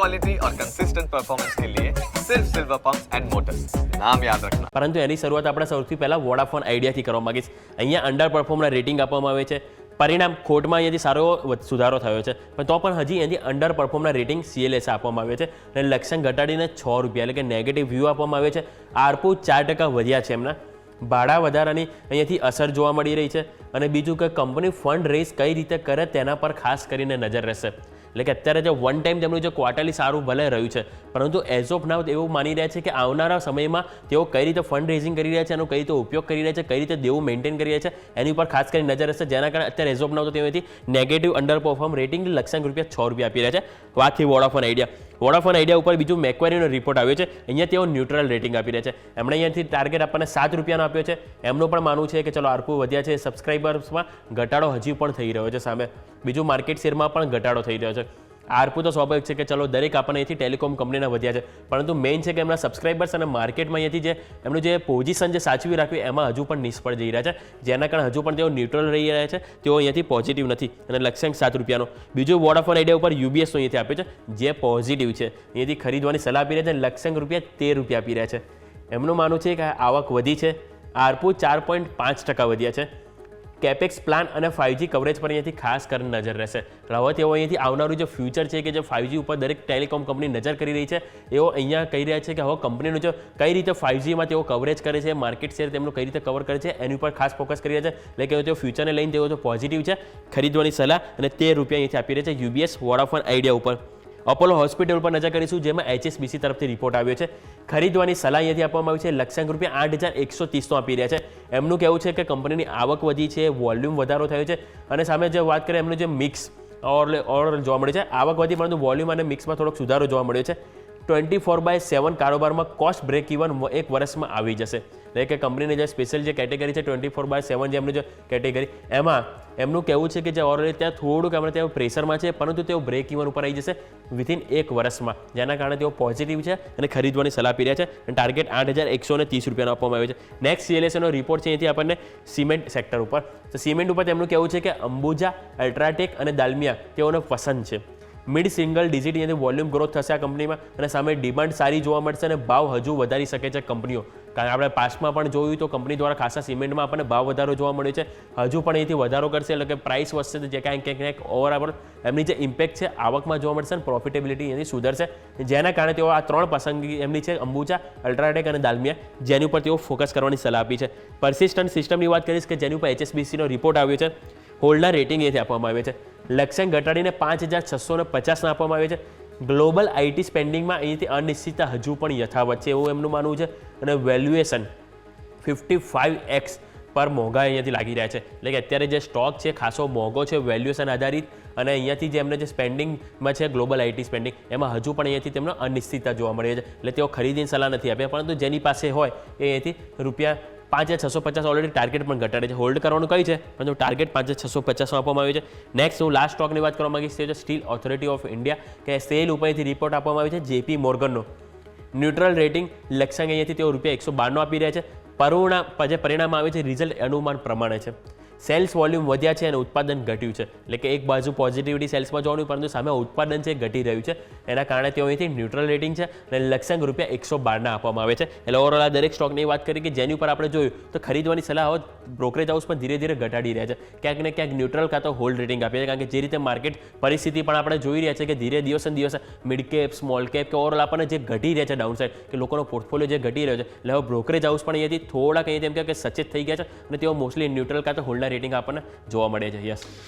Quality और consistent performance के लिए सिर्फ सिल्वर पंप्स एंड मोटर्स नाम याद रखना પરંતુ એની શરૂઆત આપણે સૌથી પહેલાં વોડાફોન આઈડિયાથી કરવા માંગીશ અહીંયા અંડર પરફોર્મના રેટિંગ આપવામાં આવે છે પરિણામ ખોટમાં અહીંયાથી સારો વધ- સુધારો થયો છે પણ તો પણ હજી અહીંયાથી અંડર પરફોર્મના રેટિંગ સીએલએસ આપવામાં આવે છે અને લક્ષણ ઘટાડીને છ રૂપિયા એટલે કે નેગેટિવ વ્યૂ આપવામાં આવે છે આરપુ ચાર ટકા વધ્યા છે એમના ભાડા વધારાની અહીંયાથી અસર જોવા મળી રહી છે અને બીજું કે કંપની ફંડ રેઝ કઈ રીતે કરે તેના પર ખાસ કરીને નજર રહેશે એટલે કે અત્યારે જે વન ટાઈમ તેમનું જે ક્વાર્ટરલી સારું ભલે રહ્યું છે, પરંતુ એઝ ઓફ નાવ એવું માની રહ્યા છે કે આવનારા સમયમાં તેઓ કઈ રીતે ફંડ રેઝિંગ કરી રહ્યા છે, એનો કઈ રીતે ઉપયોગ કરી રહ્યા છે, કઈ રીતે દેવું મેન્ટેન કરી રહ્યા છે, એની ઉપર ખાસ કરી નજર રહેશે જેના કારણે અત્યારે એઝ ઓફ નાવ તો તેઓથી નેગેટિવ અંડર પરફોર્મ રેટિંગ લક્ષાંક રૂપિયા છ રૂપિયા આપી રહ્યા છે. વાત થઈ વોડાફોન આઈડિયા વોડાફોન આઈડિયા ઉપર બીજું મેકવેરીનો રિપોર્ટ આવ્યો છે. અહીંયા તેઓ ન્યુટ્રલ રેટિંગ આપી રહ્યા છે. એમણે અહીંયાથી ટાર્ગેટ આપણને સાત રૂપિયાનો આપ્યો છે. એમનું પણ માનવું છે કે ચલો આરપુ વધ્યા છે સબસ્ક્રાઈબર્સમાં ઘટાડો હજી પણ થઈ રહ્યો છે સામે. બીજું માર્કેટ શેરમાં પણ ઘટાડો થઈ રહ્યો છે. આરપુ તો સ્વાભાવિક છે કે ચલો, દરેક આપણને અહીંથી ટેલિકોમ કંપનીના વધ્યા છે. પરંતુ મેઇન છે કે એમના સબસ્ક્રાઇબર્સ અને માર્કેટમાં અહીંયાથી જે, એમનું જે પોઝિશન જે સાચવી રાખ્યું એમાં હજુ પણ નિષ્ફળ જઈ રહ્યા છે. જેના કારણે હજુ પણ તેઓ ન્યુટ્રલ રહી રહ્યા છે. તેઓ અહીંયાથી પોઝિટિવ નથી. અને લક્ષ્યાંક સાત રૂપિયાનો. બીજું વોડાફોન આઈડિયા ઉપર યુબીએસનો અહીંયાથી આપ્યો છે, જે પોઝિટિવ છે. અહીંયાથી ખરીદવાની સલાહ આપી રહ્યા છે અને લક્ષ્યાંક રૂપિયા તેર રૂપિયા આપી રહ્યા છે. એમનું માનવું છે કે આવક વધી છે. આરપુ ચાર પોઈન્ટ પાંચ ટકા વધ્યા છે. કેપેક્સ પ્લાન અને ફાઇવજી કવરેજ પર અહીંયાથી ખાસ કરીને નજર રહેશે. હવે તેઓ અહીંયાથી આવનારું જે ફ્યુચર છે કે જે ફાઇવજી ઉપર દરેક ટેલિકોમ કંપની નજર કરી રહી છે, એઓ અહીંયા કહી રહ્યા છે કે હવે કંપનીનું જે કઈ રીતે ફાઇવજીમાં તેઓ કવરેજ કરે છે માર્કેટ શેર તેમનું કઈ રીતે કવર કરે છે, એની ઉપર ખાસ ફોકસ કરી રહ્યા છે. એટલે કે તેઓ ફ્યુચરને લઈને તેઓ તો પોઝિટિવ છે, ખરીદવાની સલાહ અને તેર રૂપિયા અહીંયાથી આપી રહ્યા છે યુબીએસ વોડાફોન આઈડિયા ઉપર. અપોલો હોસ્પિટલ પર નજર કરીશું, જેમાં એચએસબીસી તરફથી રિપોર્ટ આવ્યો છે. ખરીદવાની સલાહ અહીંયાથી આપવામાં આવી છે. લક્ષ્યાંક રૂપિયા આઠ હજાર એકસો ત્રીસનો આપી રહ્યા છે. એમનું કહેવું છે કે કંપનીની આવક વધી છે વોલ્યુમ વધારો થયો છે. અને સામે જે વાત કરીએ, એમનું જે મિક્સ ઓર ઓર જોવા મળે છે. આવક વધી, પરંતુ વોલ્યુમ અને મિક્સમાં થોડોક સુધારો જોવા મળ્યો છે. ટ્વેન્ટી ફોર બાય સેવન કારોબારમાં કોસ્ટ બ્રેક ઇવન એક વર્ષમાં આવી જશે. એટલે કે કંપનીની જે સ્પેશિયલ જે કેટેગરી છે ટ્વેન્ટી ફોર બાય સેવન જે એમની જે કેટેગરી એમાં એમનું કહેવું છે કે જે ઓલરેડી ત્યાં થોડુંક એમણે તેઓ પ્રેશરમાં છે, પરંતુ તેઓ બ્રેક ઇવન ઉપર આવી જશે વિથિન એક વર્ષમાં જેના કારણે તેઓ પોઝિટિવ છે અને ખરીદવાની સલાહ આપી રહ્યા છે અને ટાર્ગેટ આઠ હજાર એકસો ને ત્રીસ રૂપિયાનો આપવામાં આવ્યો છે. નેક્સ્ટ સીએલએસનો રિપોર્ટ છે અહીંથી આપણને સિમેન્ટ સેક્ટર ઉપર. તો સિમેન્ટ ઉપર તેમનું કહેવું છે કે અંબુજા અલ્ટ્રાટેક અને દાલમિયા તેઓને પસંદ છે. મિડ સિંગલ ડિજિટ એની વોલ્યુમ ગ્રોથ થશે આ કંપનીમાં અને સામે ડિમાન્ડ સારી જોવા મળશે અને ભાવ હજુ વધારી શકે છે કંપનીઓ. કારણ આપણે પાસ્ટમાં પણ જોયું તો કંપની દ્વારા ખાસા સિમેન્ટમાં આપણને ભાવ વધારો જોવા મળ્યો છે. હજુ પણ અહીંથી વધારો કરશે એટલે કે પ્રાઇસ વધશે જે કાંઈક ક્યાંક ક્યાંક ઓવરઓલ એમની જે ઇમ્પેક્ટ છે આવકમાં જોવા મળશે અને પ્રોફિટેબિલિટી એની સુધરશે. જેના કારણે તેઓ આ ત્રણ પસંદગી એમની છે, અંબુજા અલ્ટ્રાટેક અને દાલમિયા, જેની ઉપર તેઓ ફોકસ કરવાની સલાહ આપી છે. પરસિસ્ટન્ટ સિસ્ટમની વાત કરીશ કે જેની ઉપર એચએસબીસીનો રિપોર્ટ આવ્યો છે. હોલ્ડના રેટિંગ એથી આપવામાં આવે છે. લક્ષ્યાંક ઘટાડીને પાંચ હજાર છસો ને પચાસના આપવામાં આવે છે. ગ્લોબલ આઈટી સ્પેન્ડિંગમાં અહીંથી અનિશ્ચિતતા હજુ પણ યથાવત છે એવું એમનું માનવું છે. અને વેલ્યુએશન ફિફ્ટી ફાઇવ એક્સ પર મોંઘા અહીંયાથી લાગી રહ્યા છે. એટલે કે અત્યારે જે સ્ટોક છે, ખાસો મોંઘો છે, વેલ્યુએશન આધારિત અને અહીંયાથી જે એમને જે સ્પેન્ડિંગમાં છે ગ્લોબલ આઈટી સ્પેન્ડિંગ, એમાં હજુ પણ અહીંયાથી તેમને અનિશ્ચિતતા જોવા મળે છે. એટલે તેઓ ખરીદીની સલાહ નથી આપ્યા, પરંતુ જેની પાસે હોય એ અહીંથી રૂપિયા પાંચ હજાર છસો પચાસ ઓલરેડી ટાર્ગેટ પણ ઘટાડે છે. હોલ્ડ કરવાનું કઈ છે? પરંતુ ટાર્ગેટ પાંચ હજાર છસો પચાસમાં આપવામાં આવ્યું છે. નેક્સ્ટ હું લાસ્ટ સ્ટોકની વાત કરવા માગીશ, તે છે સ્ટીલ ઓથોરિટી ઓફ ઇન્ડિયા કે સેલ ઉપરથી રિપોર્ટ આપવામાં આવ્યો છે જેપી મોર્ગનનો ન્યુટ્રલ રેટિંગ લક્ષ્યાંક અહીંયાથી તેઓ રૂપિયા એકસો બારનો આપી રહ્યા છે. પરુણા જે પરિણામ આવે છે રિઝલ્ટ અનુમાન પ્રમાણે છે. સેલ્સ વોલ્યુમ વધ્યા છે અને ઉત્પાદન ઘટ્યું છે. એટલે કે એક બાજુ પોઝિટિવિટી સેલ્સમાં જોવાનું, પરંતુ સામે ઉત્પાદન છે, ઘટી રહ્યું છે. એના કારણે તેઓ અહીંથી ન્યુટ્રલ રેટિંગ છે અને લક્ષ્યાંક રૂપિયા એકસો બારના આપવામાં આવે છે. એટલે ઓવરઓલ આ દરેક સ્ટોકની વાત કરી કે જેની ઉપર આપણે જોયું, તો ખરીદવાની સલાહ બ્રોકરેજ હાઉસ પણ ધીરે ધીરે ઘટાડી રહ્યા છે. ક્યાંક ને ક્યાંક ન્યુટ્રલ કાં તો હોલ્ડ રેટિંગ આપે છે, કારણ કે જે રીતે માર્કેટ પરિસ્થિતિ પણ આપણે જોઈ રહ્યા છે કે ધીરે દિવસે દિવસે મિડ કેપ સ્મોલ કેપ કે ઓવરઓલ આપણને જે ઘટી રહ્યા છે ડાઉન સાઇડ કે લોકોનો પોર્ટફોલિયો જે ઘટી રહ્યો છે. એટલે હવે બ્રોકરેજ હાઉસ પણ અહીંયાથી થોડાક કહીએ તેમ કે સચેત થઈ ગયા છે અને તેઓ મોસ્ટલી ન્યુટ્રલ કાં તો હોલ્ડના રેટિંગ આપણને જોવા મળે છે. યસ